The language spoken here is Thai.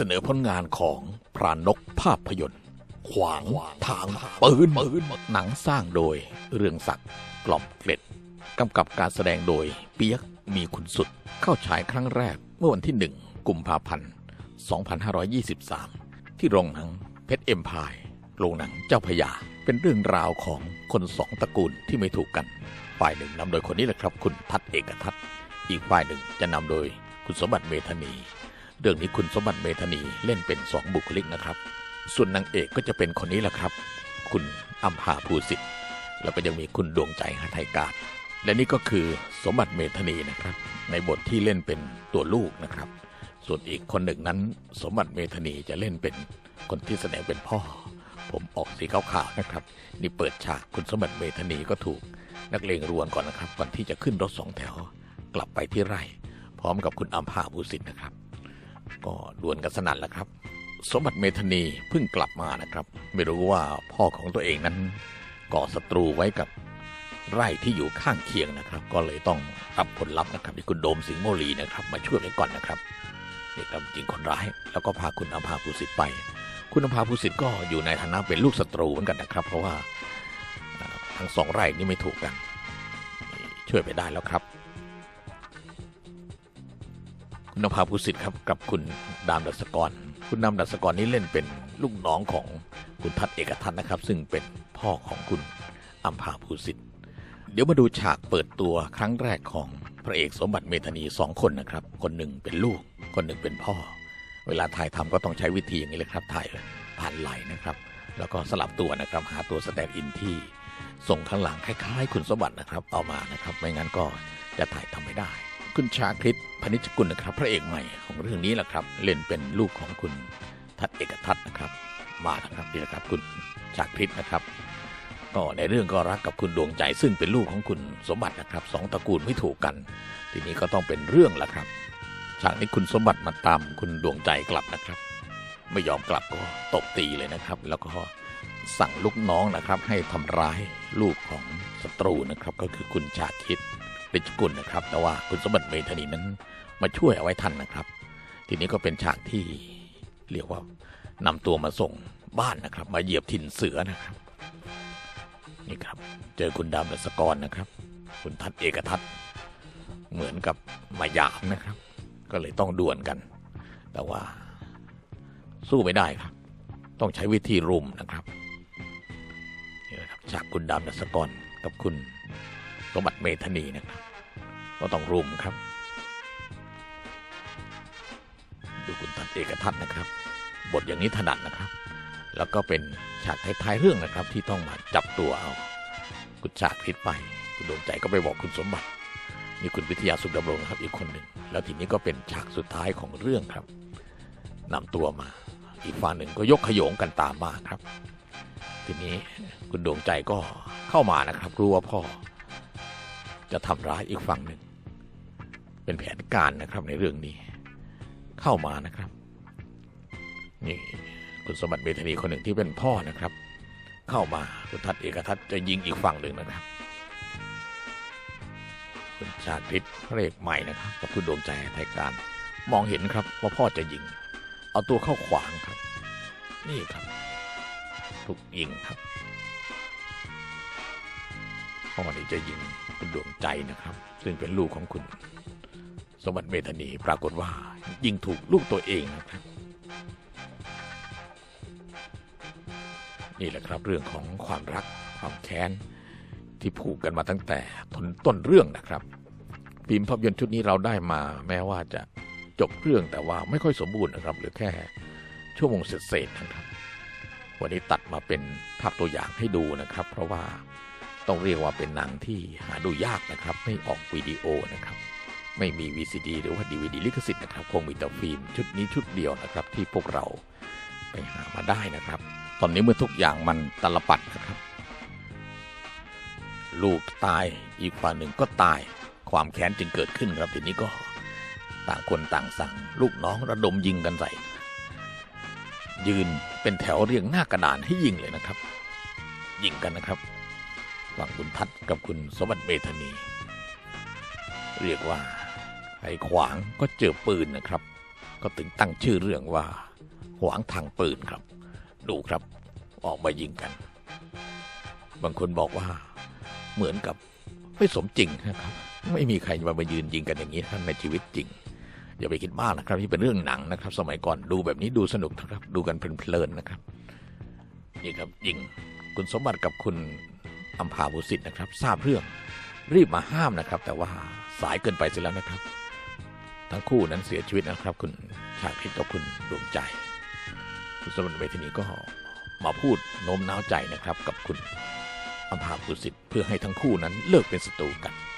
สนอผลงานของพรานกภาพยนตร์ ขวางทางปืนปืนหนังสร้างโดยเรืองศักดิ์กล่อมเกล็ดกำกับการแสดงโดยเปียกมีคุณสุดเข้าฉายครั้งแรกเมื่อวันที่1กุมภาพันธ์ 2523 ที่โรงหนังเพชรเอ็มพายโรงหนังเจ้าพยา เป็นเรื่องราวของคนสองตระกูลที่ไม่ถูกกัน ฝ่ายหนึ่งนำโดยคนนี้แหละครับ คุณทัศน์เอกทัศอีกฝ่ายหนึ่งจะนำโดยคุณสมบัติเมธานี เรื่องนี้คุณสมบัติเมธานีเล่นเป็นสองบุคลิกนะครับ ส่วนนางเอกก็จะเป็นคนนี้แหละครับ คุณอัมพาภูสิทธิ์แล้วก็ยังมีคุณดวงใจหาไทยกาศและนี่ก็คือสมบัติเมธานีนะครับ ในบทที่เล่นเป็นตัวลูกนะครับ ส่วนอีกคนหนึ่งนั้น สมบัติเมธานีจะเล่นเป็นคนที่แสดงเป็นพ่อ ผมออกสีขาวๆนะครับ นี่เปิดฉากคุณสมบัติเมธานีก็ถูก นักเลงรวนก่อนนะครับก่อนที่จะขึ้นรถสองแถว กลับไปที่ไร่ พร้อมกับคุณอัมพาภูสิทธิ์นะครับ ก็ดวลกันสนั่นแล้วครับ สมบัติเมธานีเพิ่งกลับมานะครับ ไม่รู้ว่าพ่อของตัวเองนั้นก่อศัตรูไว้กับไร่ที่อยู่ข้างเคียงนะครับ ก็เลยต้องรับผลลัพธ์นะครับที่คุณโดมสิงห์โมลีนะครับ มาช่วยไว้ก่อนนะครับนี่ครับจริงคนร้าย แล้วก็พาคุณอัมพาภูสิทธิ์ไป คุณอัมพาภูสิทธิ์ก็อยู่ในฐานะเป็นลูกศัตรูเหมือนกันนะครับ เพราะว่าทั้งสองไร่นี่ไม่ถูกกันช่วยไปได้แล้วครับ คุณนภาภูสิทธิ์ครับกับคุณดามดัสกร คุณดามดัสกรนี้เล่นเป็นลูกน้องของคุณทัศเอกทัศน์นะครับ ซึ่งเป็นพ่อของคุณอัมพาภูสิทธิ์เดี๋ยวมาดูฉากเปิดตัวครั้งแรกของพระเอกสมบัติเมธานีสองคนนะครับ คนหนึ่งเป็นลูก คนหนึ่งเป็นพ่อ เวลาถ่ายทำก็ต้องใช้วิธีอย่างนี้เลยครับถ่ายผ่านไหลนะครับ แล้วก็สลับตัวนะครับหาตัวสแตนด์อินที่ส่งข้างหลังคล้ายๆ คุณสมบัตินะครับเอามานะครับ ไม่งั้นก็จะถ่ายทำไม่ได้ คุณชาคริตพนิชกุลนะครับ พระเอกใหม่ของเรื่องนี้แหละครับ เล่นเป็นลูกของคุณทัศเอกทัศนะครับ มาแล้วครับนี่นะครับ คุณชาคริตนะครับก็ในเรื่องก็รักกับคุณดวงใจซึ่งเป็นลูกของคุณสมบัตินะครับสองตระกูลไม่ถูกกัน ทีนี้ก็ต้องเป็นเรื่องละครับฉากนี้คุณสมบัติมาตามคุณดวงใจกลับนะครับ ไม่ยอมกลับก็ตบตีเลยนะครับ แล้วก็สั่งลูกน้องนะครับ ให้ทำร้ายลูกของศัตรูนะครับ ก็คือคุณชาคิด ริชกุลนะครับ แต่ว่าคุณสมบัติเมธานีนั้นมาช่วยเอาไว้ทันนะครับ ทีนี้ก็เป็นฉากที่เรียกว่านำตัวมาส่งบ้านนะครับ มาเหยียบถิ่นเสือนะครับ นี่ครับ เจอคุณดำรัศกรนะครับ คุณทัศเอกทัศเหมือนกับมายามนะครับ ก็เลยต้องดวลกัน แต่ว่าสู้ไม่ได้ครับ ต้องใช้วิธีรุมนะครับนี่นะครับจากคุณดำนัสกรกับคุณ สมบัติเมธานีนะครับ ก็ต้องรุมครับ ดูคุณทัศน์เอกทัศน์นะครับ บทอย่างนี้ถนัดนะครับ แล้วก็เป็นฉากท้ายๆเรื่องนะครับ ที่ต้องมาจับตัวเอา คุณชาคริตไป คุณดวงใจก็ไปบอกคุณสมบัตินี่คุณวิทยาสุขดำรงนะครับ อีกคนหนึ่ง แล้วทีนี้ก็เป็นฉากสุดท้ายของเรื่องครับนำตัวมา อีกฝั่งหนึ่งก็ยกขยงกันตามมาครับ ทีนี้คุณดวงใจก็เข้ามานะครับ รู้ว่าพ่อ จะทำร้ายอีกฝั่งหนึ่ง เป็นแผนการนะครับในเรื่องนี้ เข้ามานะครับ นี่คุณสมบัติเมธานีคนหนึ่งที่เป็นพ่อนะครับ เข้ามาคุณทัศเอกทัศจะยิงอีกฝั่งหนึ่งนะครับคุณชาคริตพระเอกใหม่นะครับกับคุณดวงใจไทยการ มองเห็นครับว่าพ่อจะยิง เอาตัวเข้าขวางครับ นี่ครับถูกยิงครับ พ่อนี่จะยิงคุณดวงใจนะครับ ซึ่งเป็นลูกของคุณสมบัติเมธานีปรากฏว่ายิงถูกลูกตัวเองนะครับนี่แหละครับเรื่องของความรักความแค้นที่ผูกกันมาตั้งแต่ต้นต้นเรื่องนะครับฟิล์มภาพยนตร์ชุดนี้เราได้มาแม้ว่าจะจบเรื่องแต่ว่าไม่ค่อยสมบูรณ์นะครับหรือแค่ชั่วโมงเศษๆนะครับ วันนี้ตัดมาเป็นภาพตัวอย่างให้ดูนะครับ เพราะว่า ต้องเรียกว่าเป็นหนังที่หาดูยากนะครับ ไม่ออกวิดีโอนะครับ ไม่มี VCD หรือว่า DVD ลิขสิทธิ์นะครับ คงมีแต่ฟิล์มชุดนี้ชุดเดียวนะครับ ที่พวกเราไปหามาได้นะครับ ตอนนี้เมื่อทุกอย่างมันตลปัดนะครับ ลูกตายอีกฝ่ายหนึ่งก็ตาย ความแค้นจึงเกิดขึ้นครับทีนี้ก็ต่างคนต่างสั่ง ลูกน้องระดมยิงกันใส่ ยืนเป็นแถวเรียงหน้ากระดานให้ยิงเลยนะครับ ยิงกันนะครับ ฝั่งคุณทัศน์กับคุณสมบัติเมธานี เรียกว่าใครขวางก็เจอปืนนะครับ ก็ถึงตั้งชื่อเรื่องว่าหวางทางปืนครับ ดูครับออกมายิงกัน บางคนบอกว่าเหมือนกับไม่สมจริงนะครับ ไม่มีใครมามายืนยิงกันอย่างนี้ท่านในชีวิตจริง อย่าไปคิดมากนะครับที่เป็นเรื่องหนังนะครับ สมัยก่อนดูแบบนี้ดูสนุกนะครับ ดูกันเพลินๆนะครับนี่ครับยิงคุณสมบัติกับคุณ อัมพาบุสิต์นะครับ ทราบเรื่องรีบมาห้ามนะครับ แต่ว่าสายเกินไปเสียแล้วนะครับ ทั้งคู่นั้นเสียชีวิตนะครับ คุณชาคริตกับคุณดวงใจ คุณสมบัติเวทีนี้ก็มาพูดโน้มน้าวใจนะครับ กับคุณอัมพาบุสิตเพื่อให้ทั้งคู่นั้นเลิกเป็นศัตรูกัน